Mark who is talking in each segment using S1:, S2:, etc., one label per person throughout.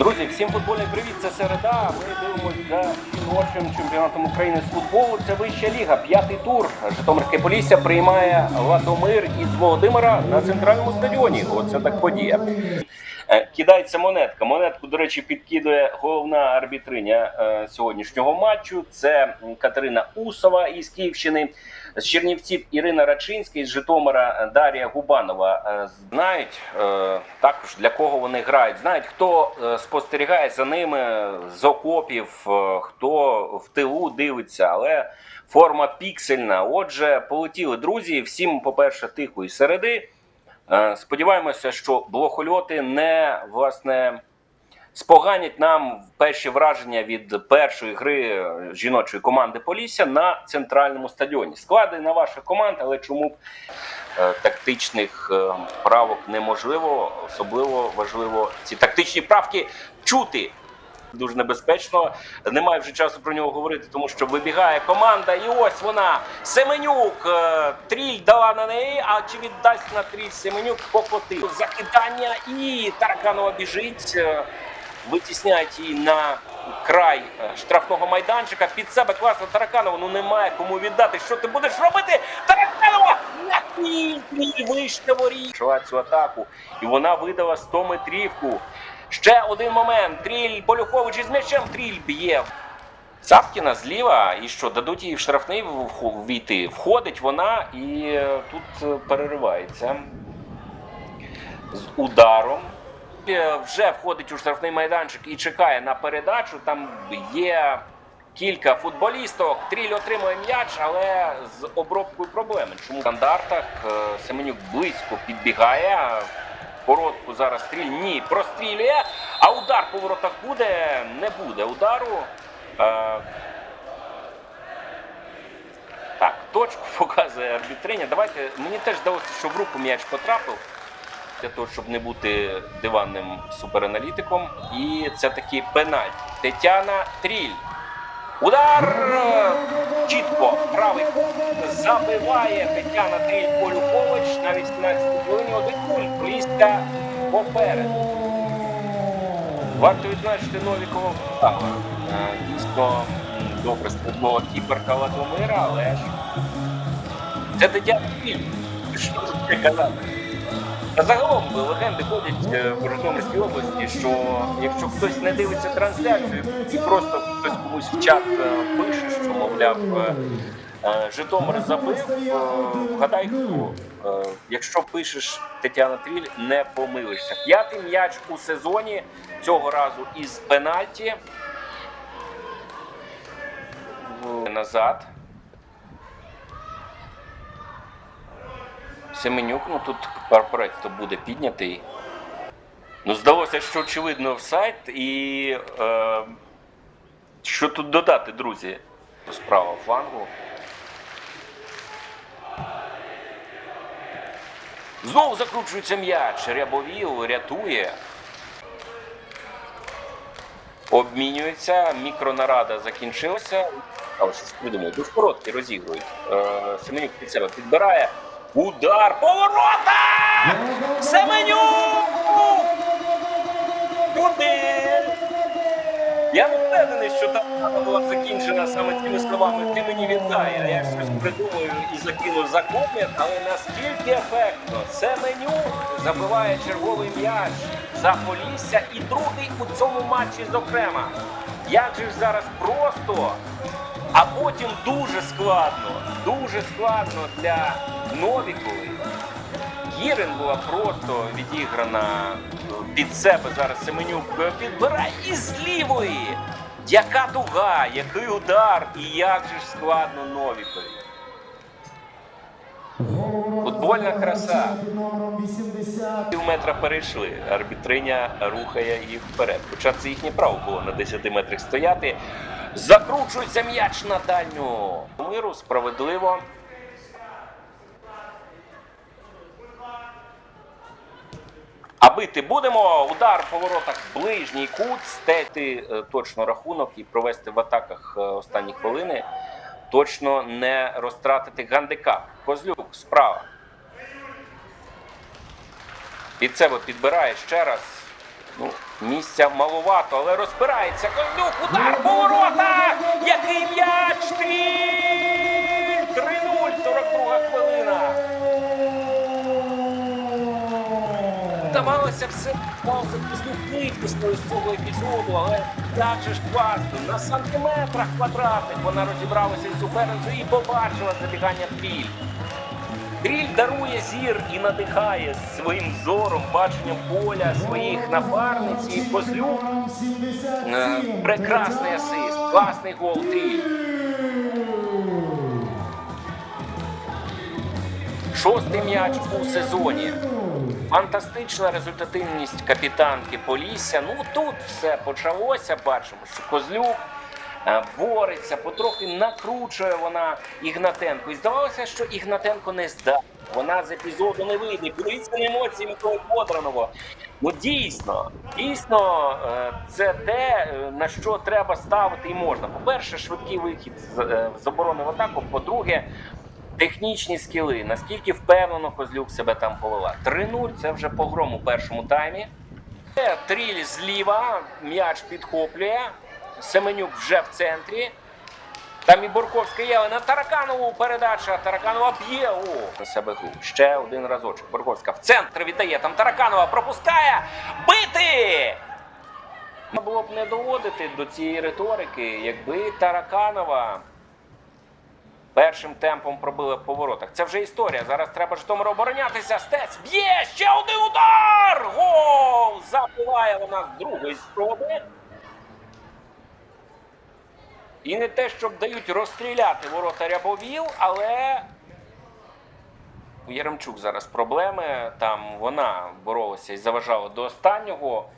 S1: Друзі, всім футбольний привіт. Це середа. Ми дивимося за жіночим чемпіонатом України з футболу. Це вища ліга, п'ятий тур. Житомирське Полісся приймає Ладомир із Володимира на центральному стадіоні. Оце так подія. Е, Кидається монетка. Монетку, до речі, підкидує головна арбітриня е, сьогоднішнього матчу. Це Катерина Усова із Київщини. З Чернівців Ірина Рачинська, із Житомира Дар'я Губанова Е, знають е, також для кого вони грають. Знають, хто е, спостерігає за ними з окопів, е, хто в тилу дивиться, але форма піксельна. Отже, полетіли друзі. Всім, по-перше, тихої середи. Е, Сподіваємося, що блохольоти не власне споганять нам перші враження від першої гри жіночої команди Полісся на центральному стадіоні. Склади на ваших команд, але чому б е, тактичних е, правок неможливо, особливо важливо ці тактичні правки чути. Дуже небезпечно. Немає вже часу про нього говорити, тому що вибігає команда, і ось вона. Семенюк. Е, Тріль дала на неї. А чи віддасть на тріль Семенюк покотив закидання і Тараканова біжить. Витісняють її на край е, штрафного майданчика. Під себе класно Тараканова. Ну немає кому віддати. Що ти будеш робити? Тараканова! Тріль! Тріль вище воріт. Почала цю атаку. І вона видала 100 метрівку. Ще один момент. Тріль Полюхович із м'ячем. Тріль б'є. Савкіна зліва, і що дадуть їй в штрафний війти. Входить вона і е, тут е, переривається з ударом. Е, Вже входить у штрафний майданчик і чекає на передачу. Там є кілька футболісток. Тріль отримує м'яч, але з обробкою проблеми. Чому в стандартах е, Семенюк близько підбігає. Коротку зараз стріль ні, прострілює. А удар по воротах буде, не буде удару. Е, Так, точку показує арбітриня. Давайте мені теж здалося, що в руку м'яч потрапив для того, щоб не бути диванним супераналітиком. І це такий пенальті. Тетяна Тріль. Удар чітко правий забиває Тетяна Тріль Полюхович на 18 хвилині. Один нуль. Поліська попереду. Варто відзначити Новікова Павла. Е, Дійсно добре спробувала кіперка Ладомира, але ж це Тетяна Тріль. Що ж казати? Загалом легенди ходять е, в Житомирській області, що якщо хтось не дивиться трансляцію і просто хтось комусь в чат е, пише, що мовляв е, Житомир забив, вгадай хто. Якщо пишеш Тетяна Тріль, не помилишся. П'ятий м'яч у сезоні цього разу із пенальті. Назад. Семенюк, ну тут прапорець то буде піднятий. Ну, здалося, що очевидно офсайд, і е, що тут додати, друзі? Справа флангу. Знову закручується м'яч. Рябовіл рятує. Обмінюється. Мікронарада закінчилася. Але що ж придумали? Дуже короткі розігрують. Е, Семенюк під себе підбирає. Удар поворота! Семенюк! Куди? Я не впевнений, що та була закінчена саме тими словами ти мені віддай, а я щось придумаю і закину за комір, але наскільки ефектно Семенюк забиває черговий м'яч за Полісся і другий у цьому матчі зокрема. Як же ж зараз просто, а потім дуже складно, дуже складно для Новікової. Гірин була просто відіграна під себе. Зараз Семенюк підбирає і з лівої. Яка дуга, який удар, і як же ж складно Новікові. Футбольна краса.
S2: Номером 80.
S1: Пів метра перейшли. Арбітриня рухає їх вперед. Хоча це їхнє право було на 10 метрах стояти. Закручується м'яч на дальню. Миру справедливо. А бити будемо. Удар по воротах ближній кут, стети е, точно рахунок і провести в атаках е, останні хвилини. Точно не розтратити гандикап. Козлюк справа. Під себе підбирає ще раз. Ну, місця маловато, але розпирається. Коздюк, удар по воротах! Який м'яч! 3-0, 42 хвилина. Здавалося, все випустили з цього епізоду, але так же ж класно. На сантиметрах квадратних вона розібралася із суперницею і побачила забігання Тріль. Тріль дарує зір і надихає своїм зором, баченням поля своїх напарниць і Козлюк. Е,
S2: 77.
S1: Прекрасний асист, класний гол Тріль. Шостий м'яч у сезоні. Фантастична результативність капітанки Полісся. Ну тут все почалося. Бачимо, що Козлюк е, бореться, потрохи накручує вона Ігнатенко. І здавалося, що Ігнатенко не здатна. Вона з епізоду не вийде. Подивіться на емоції Миколи Бодранова. Ну дійсно, дійсно, е, це те, е, на що треба ставити і можна. По-перше, швидкий вихід з оборони в атаку. По-друге, технічні скіли. Наскільки впевнено Козлюк себе там повела. 3-0 це вже погром у першому таймі. Е, Тріль зліва, м'яч підхоплює. Семенюк вже в центрі. Там і Борковська є, але на Тараканову передача. Тараканова б'є. О, на себе гру. Ще один разочок. Борковська в центр віддає. Там Тараканова пропускає. Бити! Було б не доводити до цієї риторики, якби Тараканова першим темпом пробила в поворотах. Це вже історія. Зараз треба Житомир оборонятися. Стець б'є! Ще один удар! Гол! Забиває вона з другої спроби. І не те, щоб дають розстріляти ворота Рябовіл, але у Яремчук зараз проблеми. Там вона боролася і заважала до останнього.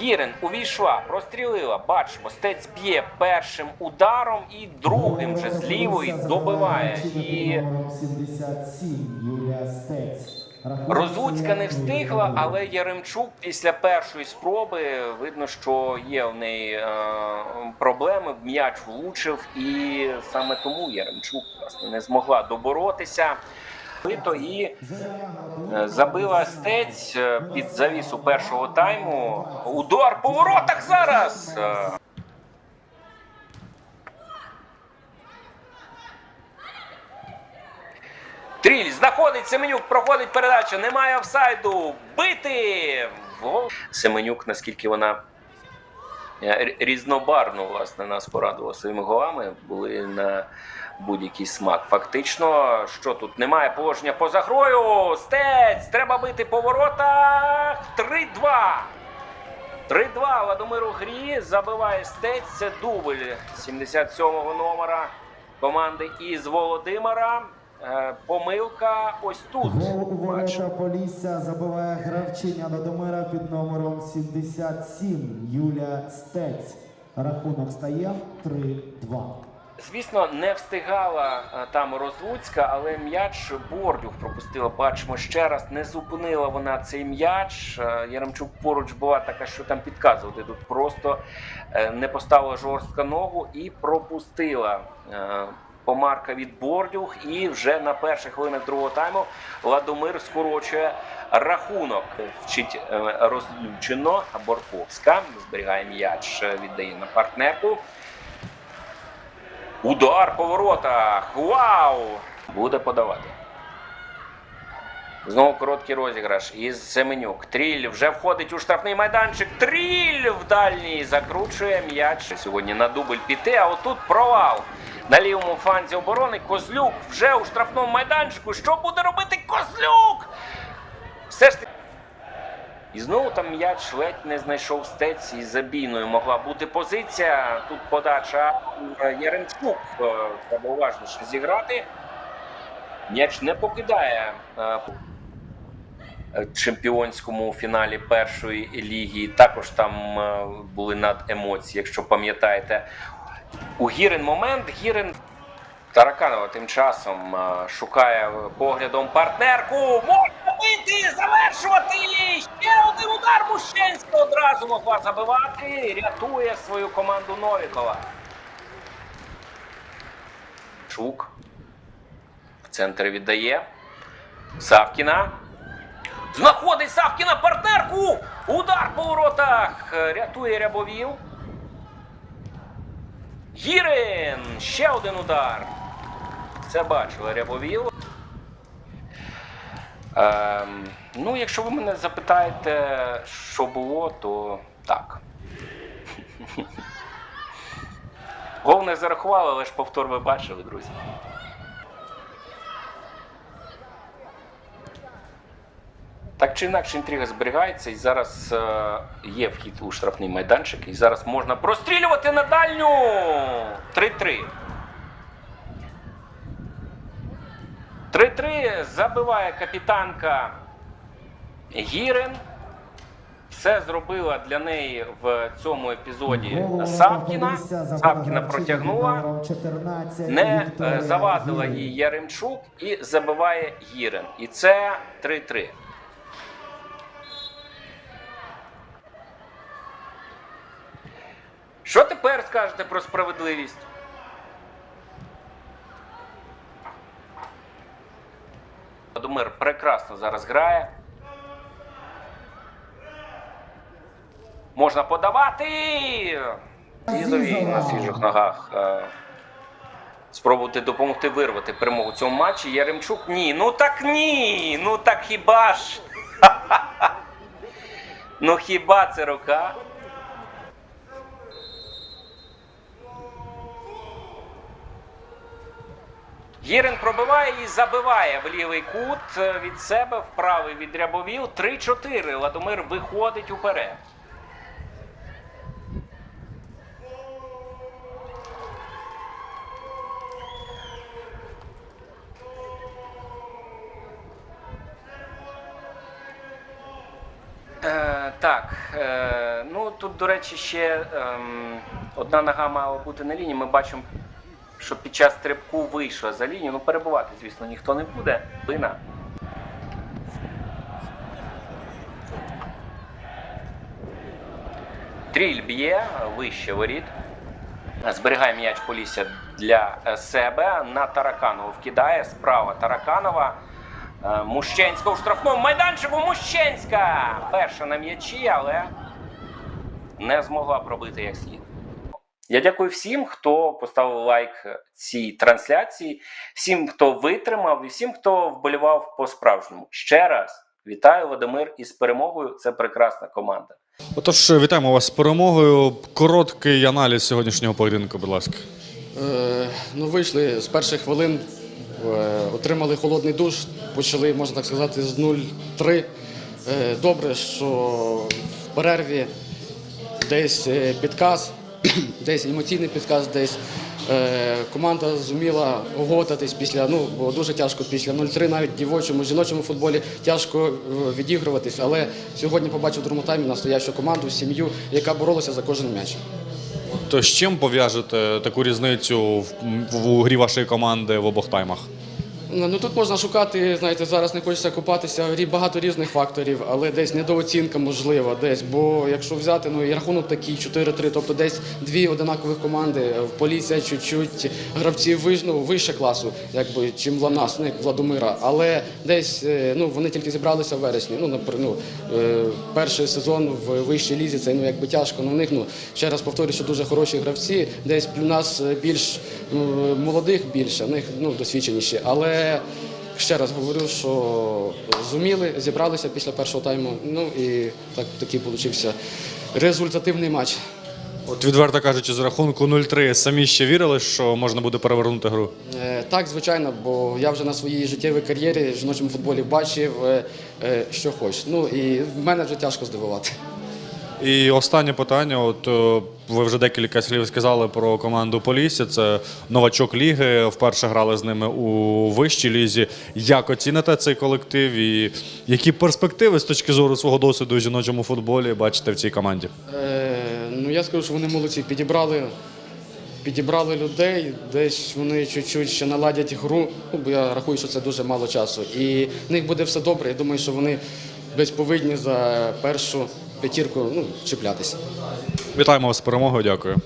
S1: Гірин увійшла, прострілила. Бачимо, стець б'є першим ударом і другим вже з лівої добиває. І
S2: Номером 77 Юлія Стець. Рахунок
S1: Розлуцька не встигла, але Яремчук після першої спроби видно, що є в неї е, проблеми. М'яч влучив, і саме тому Яремчук власне не змогла доборотися. Бито і е, забила стець е, під завісу першого тайму. Удар по воротах зараз. Е, Тріль знаходить Семенюк, проходить передача, немає офсайду. Бити! Гол. Семенюк, наскільки вона різнобарно власне нас порадувала своїми голами, були на будь-який смак. Фактично, що тут немає положення поза грою. Стець! Треба бити по воротах. 3-2. 3-2 Ладомир грі забиває стець. Це дубль 77-го номера команди із Володимира. Е, Помилка ось тут.
S2: Гол Полісся забиває гравчиня Додомира під номером 77 Юлія Стець. Рахунок стає 3-2.
S1: Звісно, не встигала е, там Розлуцька, але м'яч Бордюх пропустила. Бачимо ще раз, не зупинила вона цей м'яч. Е, Яремчук поруч була така, що там підказувати. Тут просто е, не поставила жорстко ногу і пропустила. Помарка від Бордюх, і вже на перших хвилинах другого тайму Ладомир скорочує рахунок. Вчить розлючено Борковська. Зберігає м'яч, віддає на партнерку. Удар по воротах. Вау! Буде подавати. Знову короткий розіграш із Семенюк. Тріль вже входить у штрафний майданчик. Тріль в дальній закручує м'яч. Сьогодні на дубль піти, а отут провал. На лівому фланзі оборони Козлюк вже у штрафному майданчику. Що буде робити Козлюк? Все ж таки. І знову там м'яч ледь не знайшов стець і забійною могла бути позиція. Тут подача е, Яремчук. е, Треба уважніше зіграти. М'яч не покидає е, чемпіонському фіналі першої ліги. Також там були над емоції, якщо пам'ятаєте. У Гірин момент Гірин Тараканова тим часом шукає поглядом партнерку. Бити, завершувати! Ще один удар Мущенська одразу могла забивати. Рятує свою команду Новікова. Чук. В центр віддає. Савкіна. Знаходить Савкіна партнерку. Удар по воротах! Рятує Рябовів. Гірин! Ще один удар. Це бачили Рябовів. Ем, ну, якщо ви мене запитаєте, що було, то так. Гол зарахували, але ж повтор ви бачили, друзі. Так чи інакше інтрига зберігається, і зараз е, є вхід у штрафний майданчик, і зараз можна прострілювати на дальню! 3-3. 3-3 забиває капітанка Гірин. Все зробила для неї в цьому епізоді Савкіна. Савкіна протягнула, не е, завадила їй Яремчук і забиває Гірин. І це 3-3. Що тепер скажете про справедливість? Володимир прекрасно зараз грає. Можна подавати. Зізові на свіжих ногах. е, Спробувати допомогти вирвати перемогу в цьому матчі. Яремчук ні. Ну так ні. Ну так хіба ж? Ну хіба це рука? Гірин пробиває і забиває в лівий кут е, від себе, в правий від Рябовів. 3-4. Ладомир виходить уперед. Е, так, е, ну тут, до речі, ще ем, одна нога мала бути на лінії. Ми бачимо, що під час стрибку вийшла за лінію. Ну, перебувати, звісно, ніхто не буде. Вина. Тріль б'є вище воріт. Зберігає м'яч Полісся для е, себе. На Тараканова вкидає. Справа Тараканова. Е, Мущенська у штрафному майданчику. Мущенська! Перша на м'ячі, але не змогла пробити як слід. Я дякую всім, хто поставив лайк цій трансляції, всім, хто витримав, і всім, хто вболівав по-справжньому. Ще раз вітаю Володимир із перемогою. Це прекрасна команда.
S3: Отож, вітаємо вас з перемогою. Короткий аналіз сьогоднішнього поєдинку, будь ласка.
S4: Е, ну, вийшли з перших хвилин, е, отримали холодний душ, почали, можна так сказати, з 0-3. Е, добре, що в перерві десь е, підказ, десь емоційний підказ, десь е, команда зуміла оговтатись після, ну, було дуже тяжко після 0-3, навіть в дівочому, жіночому футболі тяжко е, відігруватись. Але сьогодні побачив в другому таймі настоящу команду, сім'ю, яка боролася за кожен м'яч.
S3: То з чим пов'яжете таку різницю в, в, у грі вашої команди в обох таймах?
S4: Ну ну, тут можна шукати, знаєте, зараз не хочеться грі багато різних факторів, але десь недооцінка можлива, десь. Бо якщо взяти, ну і рахунок такий 4-3, тобто десь дві одинакових команди. В Полісся чуть-чуть гравці ну, вище класу, якби чим нас, ну як Владомира. Але десь е, ну вони тільки зібралися в вересні. Ну, ну е, перший сезон в вищій лізі це ну якби тяжко. Ну в них ну ще раз повторюю, що дуже хороші гравці. Десь у нас е, більш ну, молодих більше, в них ну досвідченіші. Але ще раз говорю, що зуміли, зібралися після першого тайму. Ну і так такий получився результативний матч.
S3: От відверто кажучи, з рахунку 0-3 самі ще вірили, що можна буде перевернути гру.
S4: Е, Так, звичайно, бо я вже на своїй життєвій кар'єрі в жіночому футболі бачив, е, е, що хоч. Ну і в мене вже тяжко здивувати.
S3: І останнє питання: от е, ви вже декілька слів сказали про команду Полісся. Це новачок ліги. Вперше грали з ними у вищій лізі. Як оціните цей колектив і які перспективи з точки зору свого досвіду у жіночому футболі бачите в цій команді?
S4: Е, ну я скажу, що вони молодці. Підібрали, підібрали людей, десь вони чуть-чуть ще наладять гру. Ну, бо я рахую, що це дуже мало часу. І в них буде все добре. Я думаю, що вони десь повинні за першу п'ятірку ну, чіплятися.
S3: Вітаємо вас з перемогою. Дякую.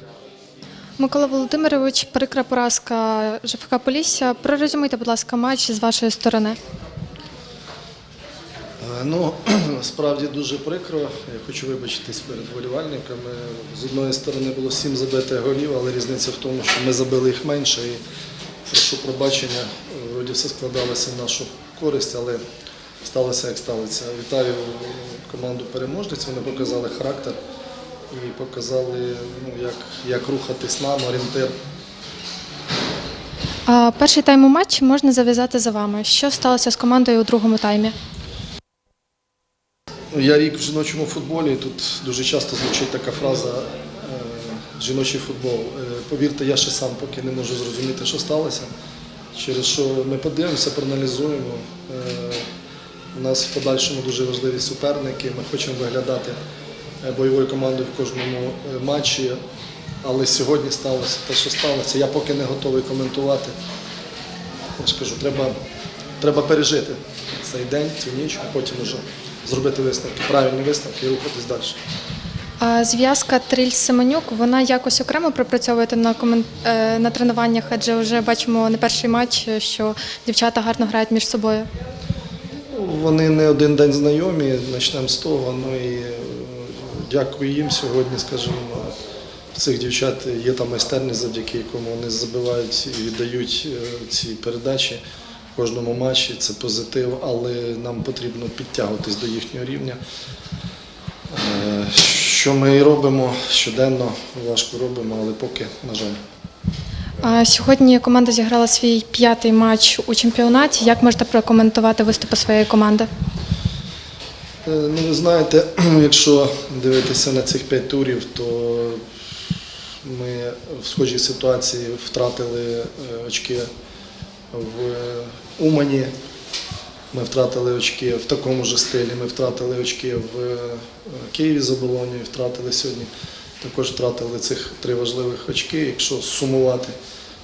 S5: Микола Володимирович, прикра поразка ЖФК Полісся. Прорезюмуйте, будь ласка, матч з вашої сторони.
S6: Е, Ну, справді дуже прикро. Я хочу вибачитись перед вболівальниками. З одної сторони було сім забитих голів, але різниця в тому, що ми забили їх менше. І прошу пробачення, вроді все складалося в нашу користь, але сталося як сталося. Вітаю команду переможниць. Вони показали характер і показали, ну, як, як рухатись нам, орієнтир.
S5: А, перший тайм у матчі можна зав'язати за вами. Що сталося з командою у другому таймі?
S6: Ну, Я рік в жіночому футболі. і Тут дуже часто звучить така фраза е, жіночий футбол. Е, Повірте, я ще сам поки не можу зрозуміти, що сталося. Через що ми подивимося, проаналізуємо. У нас в подальшому дуже важливі суперники. Ми хочемо виглядати е, бойовою командою в кожному е, матчі. Але сьогодні сталося те, що сталося. Я поки не готовий коментувати. Я ж треба, треба пережити цей день, цю ніч, а потім вже зробити висновки, правильні висновки і рухатись далі.
S5: А, зв'язка Триль Семенюк, вона якось окремо пропрацьовуєте на комен... е, на тренуваннях, адже вже бачимо не перший матч, що дівчата гарно грають між собою.
S6: Вони не один день знайомі, почнемо з того. Ну і е, дякую їм сьогодні, скажімо. Цих дівчат є там майстерність, завдяки якому вони забивають і віддають е, ці передачі в кожному матчі. Це позитив, але нам потрібно підтягуватись до їхнього рівня. Е, Що ми і робимо щоденно, важко робимо, але поки, на жаль.
S5: Сьогодні команда зіграла свій п'ятий матч у чемпіонаті. Як можете прокоментувати виступи своєї команди?
S6: Е, Ну, ви знаєте, якщо дивитися на цих п'ять турів, то ми в схожій ситуації втратили е, очки в Умані, ми втратили очки в такому ж стилі, ми втратили очки в е, Києві з оболонію, втратили сьогодні. Також втратили цих три важливих очки. Якщо сумувати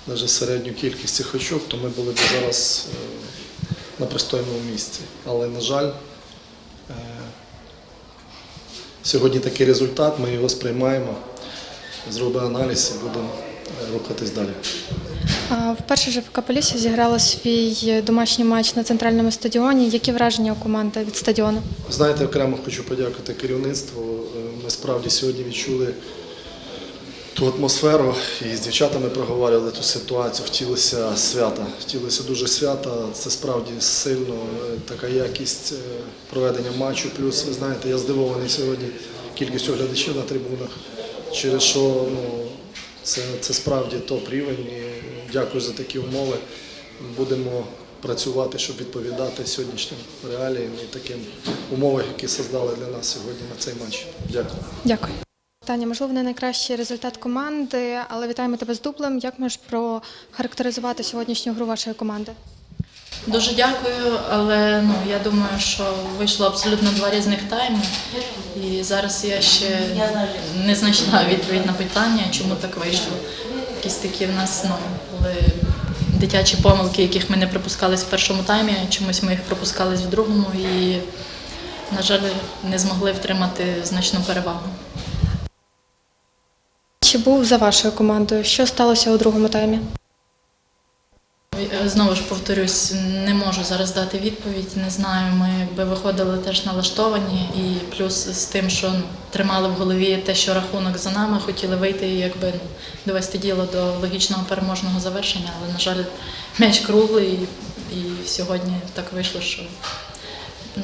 S6: навіть середню кількість цих очок, то ми були б зараз е, на пристойному місці. Але, на жаль, Е, Сьогодні такий результат, ми його сприймаємо, зробимо аналіз і будемо е, рухатись далі.
S5: Вперше ЖФК Полісся зіграла свій домашній матч на центральному стадіоні. Які враження у команди від стадіону?
S6: Знаєте, окремо хочу подякувати керівництву. Справді сьогодні відчули ту атмосферу і з дівчатами проговорювали ту ситуацію. Хотілося свята. Хотілося дуже свята. Це справді сильно е, така якість е, проведення матчу. Плюс, ви знаєте, я здивований сьогодні кількістю глядачів на трибунах, через що ну, це, це справді топ рівень. І дякую за такі умови. Будемо працювати, щоб відповідати сьогоднішнім реаліям і таким умовам, які создали для нас сьогодні на цей матч. Дякую.
S5: Дякую. Таня, можливо, не найкращий результат команди, але вітаємо тебе з дублем. Як можеш прохарактеризувати сьогоднішню гру вашої команди?
S7: Дуже дякую, але ну я думаю, що вийшло абсолютно два різних тайми. І зараз я ще не знайшла відповідь на питання, чому так вийшло. Якісь такі в нас ну, були дитячі помилки, яких ми не пропускались в першому таймі, чомусь ми їх пропускались в другому і, на жаль, не змогли втримати значну перевагу.
S5: Чи був за вашою командою? Що сталося у другому таймі?
S7: Е, Знову ж повторюсь, не можу зараз дати відповідь. Не знаю. Ми якби виходили теж налаштовані, і плюс з тим, що тримали в голові те, що рахунок за нами, хотіли вийти і якби ну, довести діло до логічного переможного завершення. Але на жаль, м'яч круглий, і, і сьогодні так вийшло, що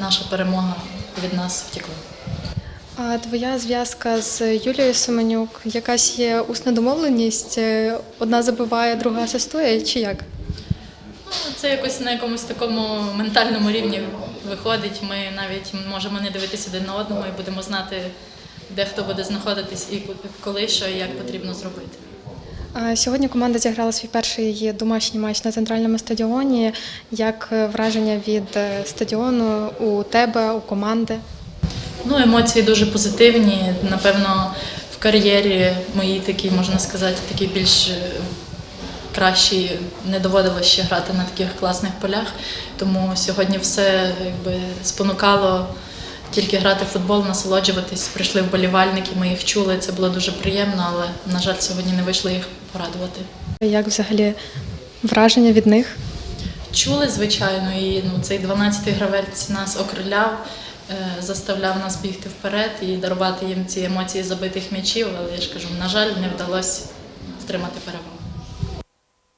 S7: наша перемога від нас втекла.
S5: А твоя зв'язка з Юлією Семенюк, якась є усна домовленість? Е, Одна забиває, друга асистує, чи як?
S7: Ну, Це якось на якомусь такому ментальному рівні виходить. Ми навіть можемо не дивитися один на одного і будемо знати, де хто буде знаходитись і коли що і як потрібно зробити.
S5: Сьогодні команда зіграла свій перший домашній матч на центральному стадіоні. Як е, враження від е, стадіону у тебе, у команди?
S7: Ну, емоції дуже позитивні. Напевно, в кар'єрі моїй такій, можна сказати, такі більш е, кращі не доводилося ще грати на таких класних полях. Тому сьогодні все якби спонукало тільки грати в футбол, насолоджуватись. Прийшли вболівальники, ми їх чули. Це було дуже приємно, але, на жаль, сьогодні не вийшло їх порадувати.
S5: Як взагалі враження від них?
S7: Чули, звичайно, і ну, цей 12-й гравець нас окриляв. е, заставляв нас бігти вперед і дарувати їм ці емоції забитих м'ячів, але я ж кажу, на жаль, не вдалося втримати перевагу.